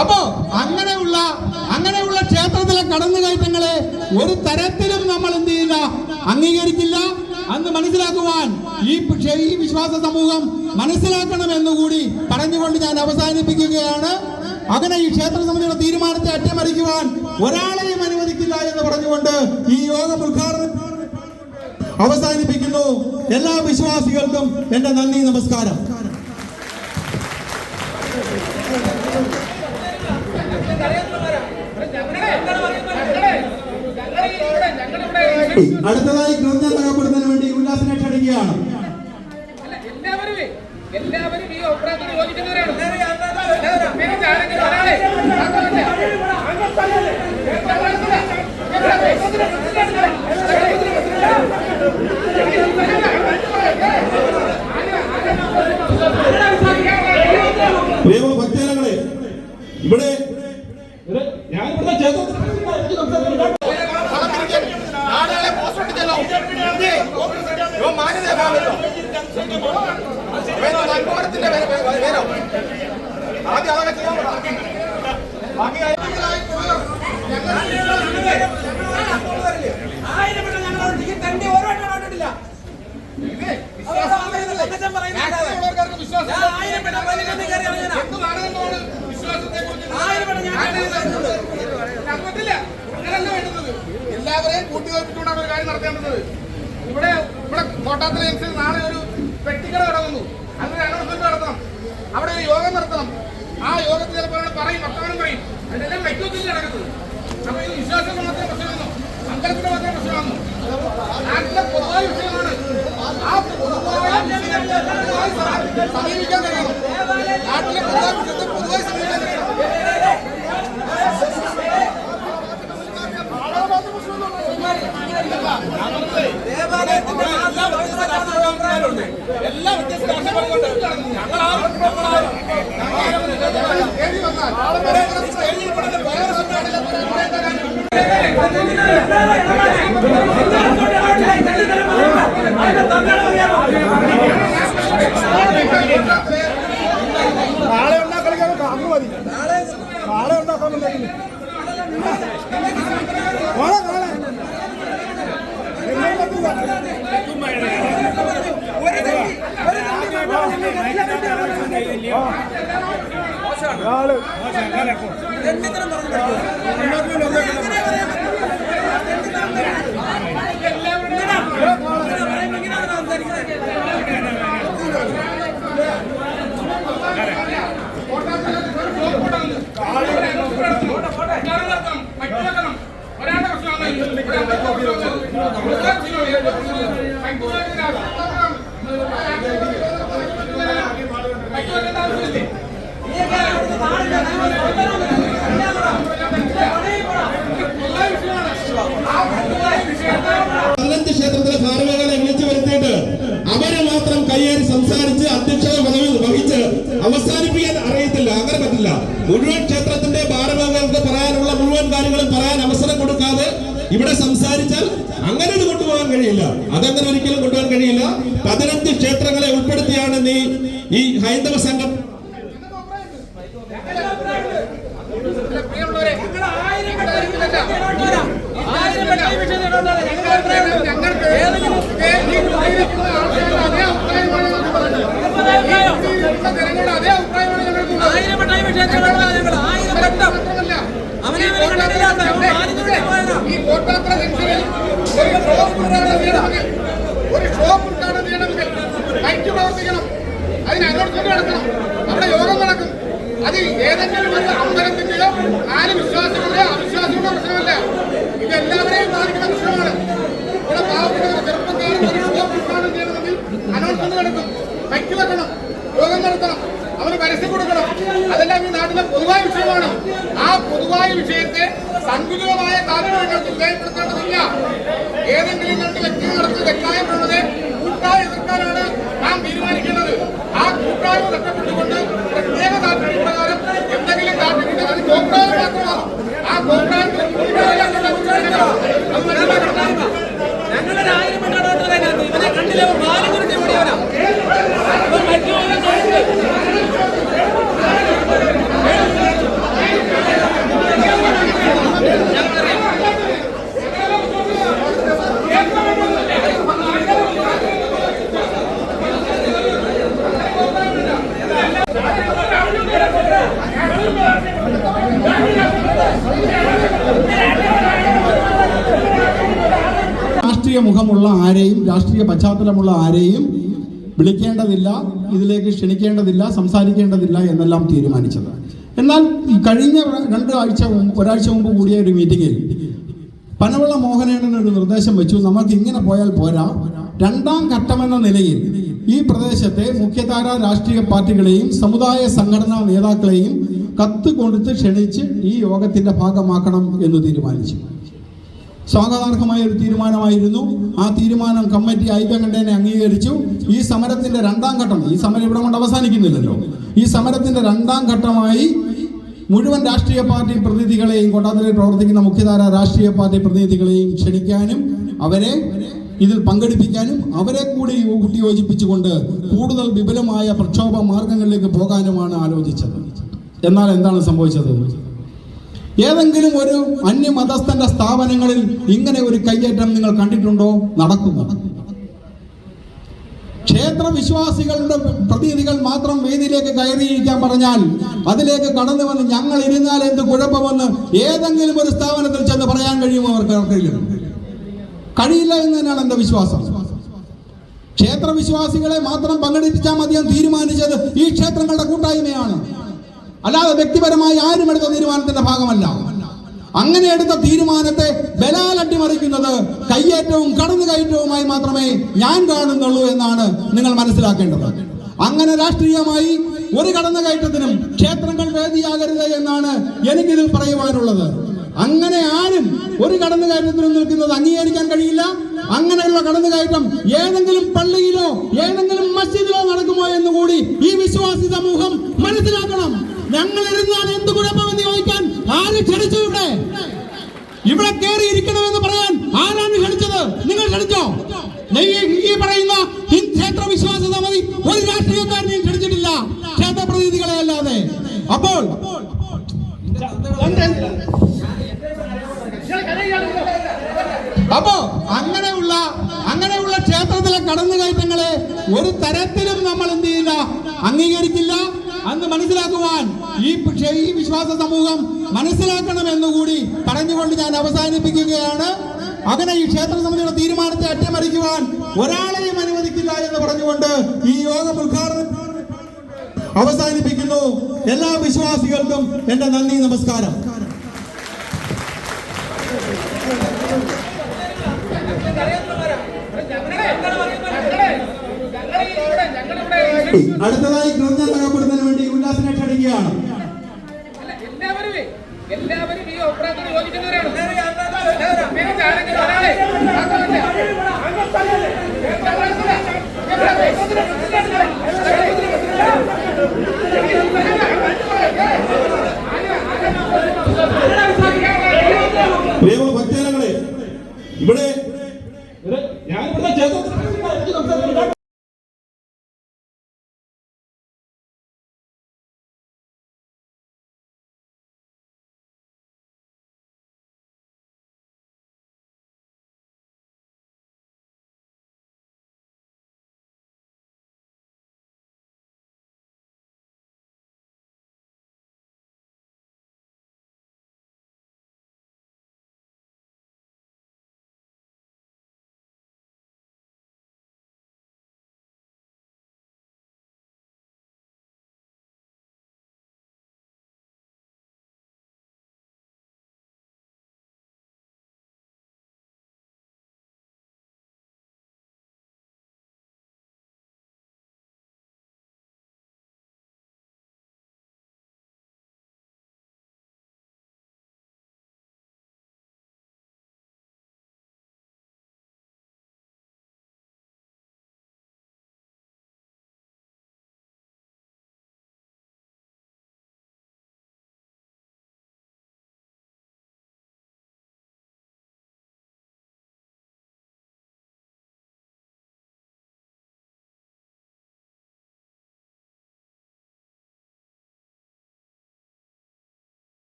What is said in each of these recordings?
അപ്പോ അങ്ങനെയുള്ള അങ്ങനെയുള്ള ക്ഷേത്രത്തിലെ കടന്നുകയറ്റങ്ങളെ ഒരു തരത്തിലും നമ്മൾ എന്ത് ചെയ്യില്ല അംഗീകരിക്കില്ല അന്ന് മനസ്സിലാക്കുവാൻ ഈ ഈ വിശ്വാസ സമൂഹം മനസ്സിലാക്കണം എന്നുകൂടി പറഞ്ഞുകൊണ്ട് ഞാൻ അവസാനിപ്പിക്കുകയാണ്. അങ്ങനെ ഈ ക്ഷേത്ര സമിതിയുടെ തീരുമാനത്തെ അട്ടിമറിക്കുവാൻ ഒരാളെയും അനുവദിക്കില്ല എന്ന് പറഞ്ഞുകൊണ്ട് ഈ യോഗം ഉദ്ഘാടനം അവസാനിപ്പിക്കുന്നു. എല്ലാ വിശ്വാസികൾക്കും എന്റെ നന്ദി നമസ്കാരം. അടുത്തതായി ഗ്രന്ഥം തകപ്പെടുന്നതിന് വേണ്ടി ഉല്ലാസിനെ ക്ഷണിക്കുകയാണ്. എല്ലാവരും ഈ ഓപ്പറേറ്റർ യോജിക്കുന്നവരാണ് എല്ലാവരെയും കൂട്ടിയോജിപ്പിച്ചുകൊണ്ടാണ് ഒരു കാര്യം നടത്തേണ്ടത് ഇവിടെ ഇവിടെ കോട്ടാത്തല ജംഗ്ഷനിൽ നാളെ ഒരു പെട്ടിക്കട തുടങ്ങുന്നു അതിന് അനൗൺസ്മെന്റ് നടത്തണം. അവിടെ ഒരു യോഗം നടത്തണം. ആ യോഗത്തിൽ ചിലപ്പോൾ പറയും വർത്തമാനം പറയും. അതിനെല്ലാം വ്യക്തിത്വത്തിൽ നടക്കുന്നത്. അപ്പൊ ഇത് വിശ്വാസം മാത്രമേ പ്രശ്നമാണോ അങ്കലത്തിന്റെ മാത്രമേ പ്രശ്നമാണോ നാട്ടിലെ പൊതുവായ വിഷയമാണ്. ആ സമീപിക്കാൻ കഴിയണം. നാട്ടിലെ പൊതുവായ വിഷയത്തെ പൊതുവായി സമീപിക്കാൻ കഴിയണം. എല്ലാ വ്യത്യസ്ത രാഷ്ട്രീയങ്ങളുണ്ട് ഞങ്ങൾ ആരും ഞങ്ങൾ ആരും ഞങ്ങൾ ആരും സ്റ്റേജിൽ വന്നാൽ വേറെ സ്റ്റേജിൽ പെടുന്ന വേറെ സംഘടനയിലെ നാളെ ഉണ്ടാക്കാൻ അന്ന് മതി നാളെ ഉണ്ടാക്കാൻ നാളെ നാളെ എങ്ങനെ പറ്റില്ല നാളെ ഒരാളുടെ പ്രശ്നമാണ് പതിനഞ്ച് ക്ഷേത്രത്തിലെ ഭാരവാഹികളെ വിളിച്ചു വരുത്തിയിട്ട് അവരെ മാത്രം കയ്യേറി സംസാരിച്ച് അധ്യക്ഷത പദവി വഹിച്ച് അവസാനിപ്പിക്കാൻ അറിയത്തില്ല അങ്ങനെ പറ്റില്ല മുഴുവൻ ക്ഷേത്രത്തിന്റെ ഭാരവാഹികൾക്ക് പറയാനുള്ള മുഴുവൻ കാര്യങ്ങളും പറയാൻ അവസരം കൊടുക്കാതെ ഇവിടെ സംസാരിച്ചാൽ അങ്ങനെ ഇത് കൊണ്ടുപോകാൻ കഴിയില്ല. അതങ്ങനെ ഒരിക്കലും കൊണ്ടുപോകാൻ കഴിയില്ല. പതിനഞ്ച് ക്ഷേത്രങ്ങളെ ഉൾപ്പെടുത്തിയാണ് നീ ഈ ഹൈന്ദവ സംഘം. അതേ അഭിപ്രായമാണ് ഈ കോട്ടാത്ര ജംഗ്ഷനിൽ ഒരു ഷോപ്പ് ഉദ്ഘാടനം ഒരു ഷോപ്പ് ഉദ്ഘാടനം ചെയ്യണമെങ്കിൽ ലൈറ്റ് പ്രവർത്തിക്കണം അതിന് അനൗൺസ്മെന്റ് നടക്കണം അവിടെ യോഗം നടക്കും അത് ഏതെങ്കിലും ഒരു അമ്പലത്തിന്റെയോ നാല് വിശ്വാസികളുടെയോ അവിശ്വാസികളുടെ പ്രശ്നമല്ല ഇത് എല്ലാവരെയും ബാധിക്കുന്ന പ്രശ്നമാണ് ഇവിടെ പാവപ്പെട്ട ഒരു ചെറുപ്പക്കാരൻ ഒരു ഷോപ്പ് ഉദ്ഘാടനം ചെയ്യണമെങ്കിൽ അനൗൺസ്മെന്റ് നടക്കും ലൈറ്റ് യോഗം നടത്തണം. അവന് പരസ്യം കൊടുക്കണം. അതെല്ലാം ഈ നാട്ടിലെ പൊതുവായ വിഷയമാണ്. ആ പൊതുവായ വിഷയത്തെ സങ്കുചിതമായ താല്പര്യങ്ങൾക്ക് വിധേയപ്പെടുത്തേണ്ടതില്ല ഏതെങ്കിലും രണ്ട് വ്യക്തി നടത്തി പ്രവണതയെ കൂട്ടായി എതിർക്കാനാണ് നാം തീരുമാനിക്കേണ്ടത്. ആ കൂട്ടായ്മ നഷ്ടപ്പെട്ടുകൊണ്ട് പ്രത്യേക താല്പര്യപ്രകാരം എന്തെങ്കിലും കാട്ടിക്കൊണ്ട് അത് കോപ്രായം മാത്രമാണ് ആ പെണ്ണാണ് ഇവനെ കണ്ടില്ല? പശ്ചാത്തലമുള്ള ആരെയും വിളിക്കേണ്ടതില്ല ഇതിലേക്ക് ക്ഷണിക്കേണ്ടതില്ല സംസാരിക്കേണ്ടതില്ല എന്നെല്ലാം തീരുമാനിച്ചത്. എന്നാൽ കഴിഞ്ഞ രണ്ട് ആഴ്ച ഒരാഴ്ച മുമ്പ് കൂടിയ ഒരു മീറ്റിങ്ങിൽ പനവള്ള മോഹനേടൻ ഒരു നിർദ്ദേശം വെച്ചു നമുക്ക് ഇങ്ങനെ പോയാൽ പോരാ. രണ്ടാം ഘട്ടമെന്ന നിലയിൽ ഈ പ്രദേശത്തെ മുഖ്യധാരാ രാഷ്ട്രീയ പാർട്ടികളെയും സമുദായ സംഘടനാ നേതാക്കളെയും കത്ത് കൊടുത്ത് ക്ഷണിച്ച് ഈ യോഗത്തിന്റെ ഭാഗമാക്കണം എന്ന് തീരുമാനിച്ചു. സ്വാഗതാർഹമായ ഒരു തീരുമാനമായിരുന്നു. ആ തീരുമാനം കമ്മിറ്റി ഐക്യകണ്ഠേനെ അംഗീകരിച്ചു. ഈ സമരത്തിന്റെ രണ്ടാം ഘട്ടം ഈ സമരം ഇവിടെ കൊണ്ട് അവസാനിക്കുന്നില്ലല്ലോ. ഈ സമരത്തിന്റെ രണ്ടാം ഘട്ടമായി മുഴുവൻ രാഷ്ട്രീയ പാർട്ടി പ്രതിനിധികളെയും കൊട്ടാരത്തിൽ പ്രവർത്തിക്കുന്ന മുഖ്യധാര രാഷ്ട്രീയ പാർട്ടി പ്രതിനിധികളെയും ക്ഷണിക്കാനും അവരെ ഇതിൽ പങ്കെടുപ്പിക്കാനും അവരെ കൂടി കൂട്ടിയോജിപ്പിച്ചുകൊണ്ട് കൂടുതൽ വിപുലമായ പ്രക്ഷോഭ മാർഗങ്ങളിലേക്ക് പോകാനുമാണ് ആലോചിച്ചത്. എന്നാൽ എന്താണ് സംഭവിച്ചത്? ഏതെങ്കിലും ഒരു അന്യമതസ്ഥന്റെ സ്ഥാപനങ്ങളിൽ ഇങ്ങനെ ഒരു കയ്യേറ്റം നിങ്ങൾ കണ്ടിട്ടുണ്ടോ? നടക്കുന്നു. ക്ഷേത്ര വിശ്വാസികളുടെ പ്രതിനിധികൾ മാത്രം വേദിയിലേക്ക് കയറിയിരിക്കാൻ പറഞ്ഞാൽ അതിലേക്ക് കടന്നു വന്ന് ഞങ്ങൾ ഇരുന്നാൽ എന്ത് കുഴപ്പമെന്ന് ഏതെങ്കിലും ഒരു സ്ഥാപനത്തിൽ ചെന്ന് പറയാൻ കഴിയുമോ അവർക്ക് അവർക്കില്ല കഴിയില്ല എന്ന് തന്നെയാണ് എന്റെ വിശ്വാസം. ക്ഷേത്ര വിശ്വാസികളെ മാത്രം പങ്കെടുപ്പിച്ചാൽ മതിയെന്ന് തീരുമാനിച്ചത് ഈ ക്ഷേത്രങ്ങളുടെ കൂട്ടായ്മയാണ്. അല്ലാതെ വ്യക്തിപരമായി ആരും എടുത്ത തീരുമാനത്തിന്റെ ഭാഗമല്ല. അങ്ങനെ എടുത്ത തീരുമാനത്തെ ബലാൽ അട്ടിമറിക്കുന്നത് കയ്യേറ്റവും കടന്നുകയറ്റവുമായി മാത്രമേ ഞാൻ കാണുന്നുള്ളൂ എന്നാണ് നിങ്ങൾ മനസ്സിലാക്കേണ്ടത്. അങ്ങനെ രാഷ്ട്രീയമായി ഒരു കടന്നു കയറ്റത്തിനും ക്ഷേത്രങ്ങൾ വേദിയാകരുത് എന്നാണ് എനിക്കിതിൽ പറയുവാനുള്ളത്. അങ്ങനെ ആരും ഒരു കടന്നു കയറ്റത്തിനും നിൽക്കുന്നത് അംഗീകരിക്കാൻ കഴിയില്ല. അങ്ങനെയുള്ള കടന്നു കയറ്റം ഏതെങ്കിലും പള്ളിയിലോ ഏതെങ്കിലും മസ്ജിദിലോ നടക്കുമോ എന്ന് കൂടി ഈ വിശ്വാസി സമൂഹം മനസ്സിലാക്കണം. ഞങ്ങൾ ഇരുന്നാൽ എന്ത് കുഴപ്പമെന്ന് ചോദിക്കാൻ ആര് ക്ഷണിച്ചു ഇവിടെ ഇവിടെ കയറി ഇരിക്കണമെന്ന് പറയാൻ പറഞ്ഞുകൊണ്ട് ഞാൻ അവസാനിപ്പിക്കുകയാണ്. അങ്ങനെ ഈ ക്ഷേത്ര സമിതിയുടെ തീരുമാനത്തെ അട്ടിമറിക്കുവാൻ ഒരാളെയും അനുവദിക്കില്ല എന്ന് പറഞ്ഞുകൊണ്ട് ഈ യോഗം ഉദ്ഘാടനം അവസാനിപ്പിക്കുന്നു. എല്ലാ വിശ്വാസികൾക്കും എന്റെ നന്ദി നമസ്കാരം. അടുത്തതായി ഗ്രന്ഥം രേഖപ്പെടുത്തുന്നതിന് വേണ്ടി ഉല്ലാസിനെ ക്ഷണിക്കുകയാണ്. എല്ലാവരും എല്ലാവരും ഈ ഒപ്രാത്തിന് യോജിക്കുന്നവരാണ് ഇവിടെ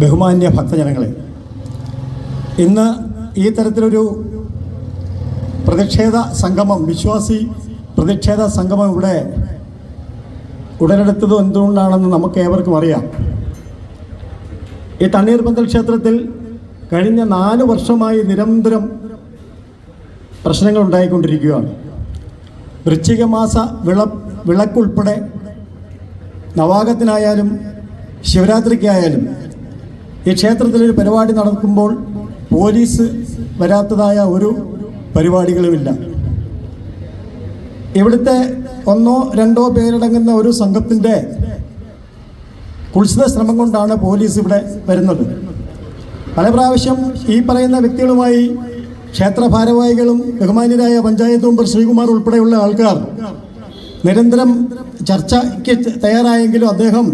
ബഹുമാന്യ ഭക്തജനങ്ങളെ ഇന്ന് ഈ തരത്തിലൊരു പ്രതിഷേധ സംഗമം വിശ്വാസി പ്രതിഷേധ സംഗമം ഇവിടെ ഉടലെടുത്തത് എന്തുകൊണ്ടാണെന്ന് നമുക്ക് ഏവർക്കും അറിയാം. ഈ തണ്ണീർ പന്തൽ ക്ഷേത്രത്തിൽ കഴിഞ്ഞ നാല് വർഷമായി നിരന്തരം പ്രശ്നങ്ങൾ ഉണ്ടായിക്കൊണ്ടിരിക്കുകയാണ് വൃശ്ചിക മാസ വിള വിളക്കുൾപ്പെടെ നവാഗത്തിനായാലും ശിവരാത്രിക്കായാലും ഈ ക്ഷേത്രത്തിൽ ഒരു പരിപാടി നടക്കുമ്പോൾ പോലീസ് വരാത്തതായ ഒരു പരിപാടികളുമില്ല. ഇവിടുത്തെ ഒന്നോ രണ്ടോ പേരടങ്ങുന്ന ഒരു സംഘത്തിന്റെ കുത്സിത ശ്രമം കൊണ്ടാണ് പോലീസ് ഇവിടെ വരുന്നത്. പല പ്രാവശ്യം ഈ പറയുന്ന വ്യക്തികളുമായി ക്ഷേത്ര ഭാരവാഹികളും ബഹുമാന്യരായ പഞ്ചായത്ത് മെമ്പർ ശ്രീകുമാർ ഉൾപ്പെടെയുള്ള ആൾക്കാർ നിരന്തരം ചർച്ചയ്ക്ക് തയ്യാറായെങ്കിലും അദ്ദേഹം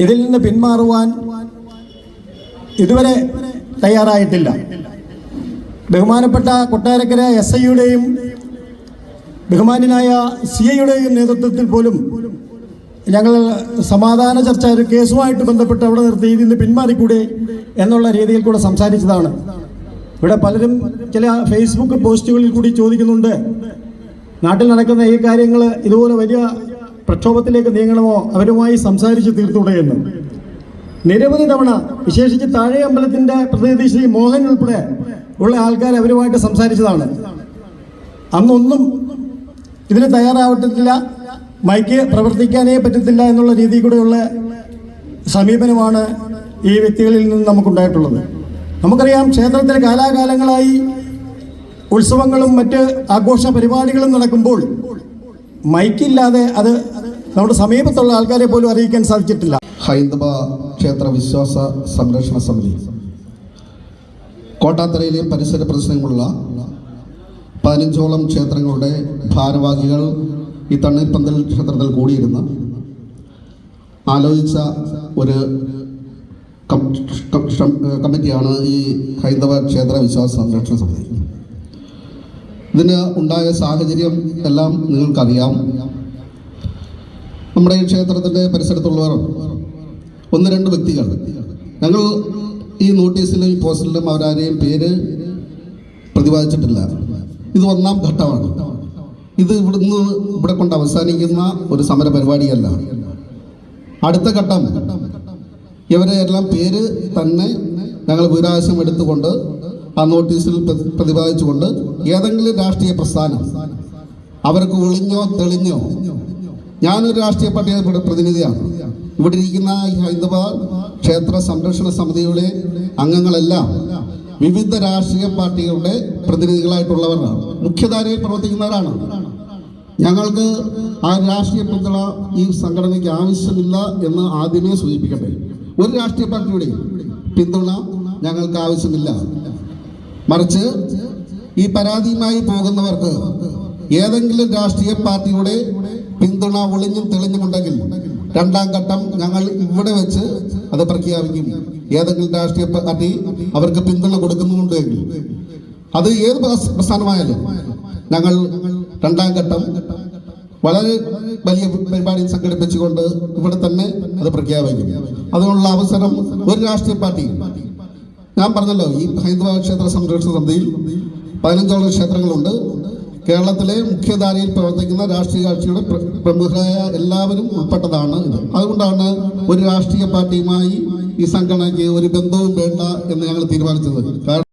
ഇതിൽ നിന്ന് പിന്മാറുവാൻ ഇതുവരെ തയ്യാറായിട്ടില്ല. ബഹുമാനപ്പെട്ട കൊട്ടാരക്കര എസ് ഐയുടെയും ബഹുമാന്യനായ സി ഐയുടെയും നേതൃത്വത്തിൽ പോലും ഞങ്ങൾ സമാധാന ചർച്ച ഒരു കേസുമായിട്ട് ബന്ധപ്പെട്ട് അവിടെ നിർത്തി ഇതിൽ നിന്ന് പിന്മാറിക്കൂടെ എന്നുള്ള രീതിയിൽ കൂടെ സംസാരിച്ചതാണ്. ഇവിടെ പലരും ചില ഫേസ്ബുക്ക് പോസ്റ്റുകളിൽ കൂടി ചോദിക്കുന്നുണ്ട് നാട്ടിൽ നടക്കുന്ന ഈ കാര്യങ്ങൾ ഇതുപോലെ വലിയ പ്രക്ഷോഭത്തിലേക്ക് നീങ്ങണമോ? അവരുമായി സംസാരിച്ച് തീർത്തൂടെ എന്ന്. നിരവധി തവണ വിശേഷിച്ച് താഴെ അമ്പലത്തിന്റെ പ്രതിനിധി ശ്രീ മോഹൻ ഉൾപ്പെടെ ഉള്ള ആൾക്കാർ അവരുമായിട്ട് സംസാരിച്ചതാണ്. അന്നൊന്നും ഇതിന് തയ്യാറാവട്ടില്ല മൈക്ക് പ്രവർത്തിക്കാനേ പറ്റത്തില്ല എന്നുള്ള രീതിയിൽ കൂടെയുള്ള സമീപനമാണ് ഈ വ്യക്തികളിൽ നിന്ന് നമുക്കുണ്ടായിട്ടുള്ളത്. നമുക്കറിയാം ക്ഷേത്രത്തിലെ കാലാകാലങ്ങളായി ഉത്സവങ്ങളും മറ്റ് ആഘോഷ പരിപാടികളും നടക്കുമ്പോൾ മൈക്കില്ലാതെ അത് നമ്മുടെ സമീപത്തുള്ള ആൾക്കാരെ പോലും അറിയിക്കാൻ സാധിച്ചിട്ടില്ല. ഹൈന്ദവ ക്ഷേത്ര വിശ്വാസ സംരക്ഷണ സമിതി. കോട്ടാത്തറയിലെയും പരിസര പ്രദേശങ്ങളുള്ള പതിനഞ്ചോളം ക്ഷേത്രങ്ങളുടെ ഭാരവാഹികൾ ഈ തണ്ണീർപ്പന്തൽ ക്ഷേത്രത്തിൽ കൂടിയിരുന്ന് ആലോചിച്ച ഒരു കമ്മിറ്റിയാണ് ഈ ഹൈന്ദവ ക്ഷേത്ര വിശ്വാസ സംരക്ഷണ സമിതി. ഇതിന് ഉണ്ടായ സാഹചര്യം എല്ലാം നിങ്ങൾക്കറിയാം. നമ്മുടെ ഈ ക്ഷേത്രത്തിന്റെ പരിസരത്തുള്ളവർ ഒന്ന് രണ്ട് വ്യക്തികൾ. ഞങ്ങൾ ഈ നോട്ടീസിലും ഈ പോസ്റ്റിലും അവരാരെയും പേര് പ്രതിപാദിച്ചിട്ടില്ല. ഇത് ഒന്നാം ഘട്ടമാണ്. ഇത് ഇവിടുന്ന് ഇവിടെ കൊണ്ട് അവസാനിക്കുന്ന ഒരു സമര പരിപാടിയല്ല അടുത്ത ഘട്ടം ഇവരെ എല്ലാം പേര് തന്നെ ഞങ്ങൾ വിവരാവകാശം എടുത്തുകൊണ്ട് ആ നോട്ടീസിൽ പ്രതി- പ്രതിപാദിച്ചുകൊണ്ട് ഏതെങ്കിലും രാഷ്ട്രീയ പ്രസ്ഥാനം അവർക്ക് ഒളിഞ്ഞോ തെളിഞ്ഞോ ഞാനൊരു രാഷ്ട്രീയ പാർട്ടിയുടെ പ്രതിനിധിയാണ്. ഇവിടെ ഇരിക്കുന്ന ഹൈന്ദവ ക്ഷേത്ര സംരക്ഷണ സമിതിയുടെ അംഗങ്ങളെല്ലാം വിവിധ രാഷ്ട്രീയ പാർട്ടികളുടെ പ്രതിനിധികളായിട്ടുള്ളവരാണ്. മുഖ്യധാരയിൽ പ്രവർത്തിക്കുന്നവരാണ്. ഞങ്ങൾക്ക് ആ രാഷ്ട്രീയ പിന്തുണ ഈ സംഘടനയ്ക്ക് ആവശ്യമില്ല എന്ന് ആദ്യമേ സൂചിപ്പിക്കട്ടെ. ഒരു രാഷ്ട്രീയ പാർട്ടിയുടെ പിന്തുണ ഞങ്ങൾക്ക് ആവശ്യമില്ല. മറിച്ച് ഈ പരാതിയുമായി പോകുന്നവർക്ക് ഏതെങ്കിലും രാഷ്ട്രീയ പാർട്ടിയുടെ പിന്തുണ ഒളിഞ്ഞും തെളിഞ്ഞുമുണ്ടെങ്കിൽ രണ്ടാം ഘട്ടം ഞങ്ങൾ ഇവിടെ വെച്ച് അത് പ്രഖ്യാപിക്കും. ഏതെങ്കിലും രാഷ്ട്രീയ പാർട്ടി അവർക്ക് പിന്തുണ കൊടുക്കുന്നുണ്ടെങ്കിൽ അത് ഏത് പ്രസ്- പ്രസ്ഥാനമായാലും ഞങ്ങൾ രണ്ടാം ഘട്ടം വളരെ വലിയ പരിപാടി സംഘടിപ്പിച്ചുകൊണ്ട് ഇവിടെ തന്നെ അത് പ്രഖ്യാപിക്കും. അതിനുള്ള അവസരം ഒരു രാഷ്ട്രീയ പാർട്ടി. ഞാൻ പറഞ്ഞല്ലോ ഈ ഹൈന്ദവ ക്ഷേത്ര സംരക്ഷണ സമിതിയിൽ പതിനഞ്ചോളം ക്ഷേത്രങ്ങളുണ്ട്. കേരളത്തിലെ മുഖ്യധാരയിൽ പ്രവർത്തിക്കുന്ന രാഷ്ട്രീയ കക്ഷിയുടെ പ്ര- പ്രമുഖരായ എല്ലാവരും ഉൾപ്പെട്ടതാണ് ഇത്. അതുകൊണ്ടാണ് ഒരു രാഷ്ട്രീയ പാർട്ടിയുമായി ഈ സംഘടനയ്ക്ക് ഒരു ബന്ധവും വേണ്ട എന്ന് ഞങ്ങൾ തീരുമാനിച്ചത്.